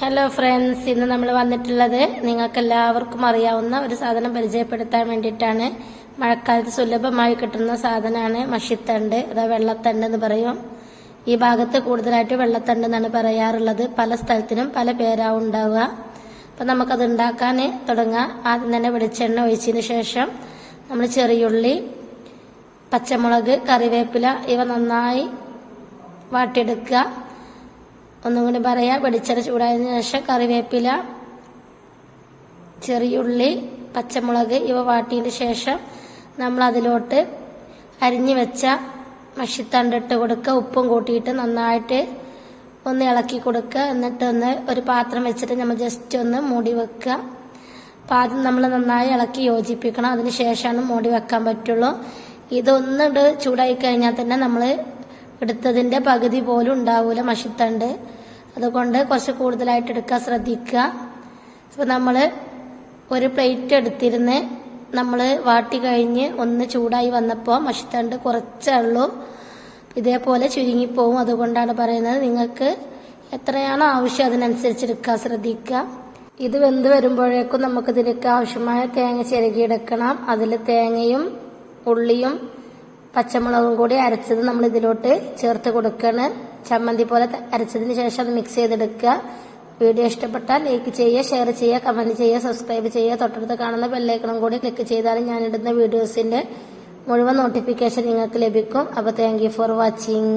Hello friends ഇന്ന് നമ്മൾ വന്നിട്ടുള്ളത് നിങ്ങൾക്ക് എല്ലാവർക്കും അറിയാവുന്ന ഒരു സാധനം പരിചയപ്പെടുത്താൻ വേണ്ടിയിട്ടാണ്. മഴക്കാലത്ത് സുലഭമായി കിട്ടുന്ന സാധനമാണ് മഷിത്തണ്ട് അതാ വെള്ളത്തണ്ട് എന്ന് പറയും. ഈ ഭാഗത്ത് കൂടുതലായിട്ട് വെള്ളത്തണ്ട് എന്നാണ് പറയാറുള്ളത്. പല സ്ഥലത്തിനും പല പേരാവും ഉണ്ടാവുക. അപ്പം നമുക്കത് ഉണ്ടാക്കാൻ തുടങ്ങാം. ആദ്യം തന്നെ വെളിച്ചെണ്ണ ഒഴിച്ചതിന് ശേഷം നമ്മൾ ചെറിയുള്ളി പച്ചമുളക് കറിവേപ്പില ഇവ നന്നായി വാട്ടിയെടുക്കുക. ഒന്നും കൂടി പറയാം. വെളിച്ചെണ്ണ ചൂടായതിനു ശേഷം കറിവേപ്പില ചെറിയുള്ളി പച്ചമുളക് ഇവ വാട്ടിയതിന് ശേഷം നമ്മൾ അതിലോട്ട് അരിഞ്ഞു വെച്ച മഷിത്തണ്ടിട്ട് കൊടുക്കുക. ഉപ്പും കൂട്ടിയിട്ട് നന്നായിട്ട് ഒന്ന് ഇളക്കി കൊടുക്കുക. എന്നിട്ട് ഒന്ന് ഒരു പാത്രം വെച്ചിട്ട് നമ്മൾ ജസ്റ്റ് ഒന്ന് മൂടി വെക്കുക. ആദ്യം നമ്മൾ നന്നായി ഇളക്കി യോജിപ്പിക്കണം. അതിന് ശേഷമാണ് മൂടി വെക്കാൻ പറ്റുള്ളൂ. ഇതൊന്നിട്ട് ചൂടായി കഴിഞ്ഞാൽ തന്നെ നമ്മൾ എടുത്തതിന്റെ പകുതി പോലും ഉണ്ടാവില്ല മഷിത്തണ്ട്. അതുകൊണ്ട് കുറച്ച് കൂടുതലായിട്ട് എടുക്കാൻ ശ്രദ്ധിക്കുക. അപ്പോൾ നമ്മൾ ഒരു പ്ലേറ്റ് എടുത്തിരുന്ന് നമ്മൾ വാട്ടി കഴിഞ്ഞ് ഒന്ന് ചൂടായി വന്നപ്പോൾ മഷിത്തണ്ട് കുറച്ചേ ഉള്ളൂ. ഇതേപോലെ ചുരുങ്ങിപ്പോവും. അതുകൊണ്ടാണ് പറയുന്നത് നിങ്ങൾക്ക് എത്രയാണോ ആവശ്യം അതിനനുസരിച്ച് എടുക്കാൻ ശ്രദ്ധിക്കുക. ഇത് വെന്ത് വരുമ്പോഴേക്കും നമുക്ക് ഇതിലേക്ക് ആവശ്യമായ തേങ്ങ ചിരകിയെടുക്കണം. അതിൽ തേങ്ങയും ഉള്ളിയും പച്ചമുളകും കൂടി അരച്ചത് നമ്മൾ ഇതിലോട്ട് ചേർത്ത് കൊടുക്കണം. ചമ്മന്തി പോലെ അരച്ചതിന് ശേഷം അത് മിക്സ് ചെയ്തെടുക്കുക. വീഡിയോ ഇഷ്ടപ്പെട്ടാൽ ലൈക്ക് ചെയ്യുക ഷെയർ ചെയ്യുക കമന്റ് ചെയ്യുക സബ്സ്ക്രൈബ് ചെയ്യുക. തൊട്ടടുത്ത് കാണുന്ന ബെല്ലൈക്കണം കൂടി ക്ലിക്ക് ചെയ്താൽ ഇടുന്ന വീഡിയോസിന്റെ മുഴുവൻ നോട്ടിഫിക്കേഷൻ നിങ്ങൾക്ക് ലഭിക്കും. അപ്പോൾ താങ്ക് ഫോർ വാച്ചിങ്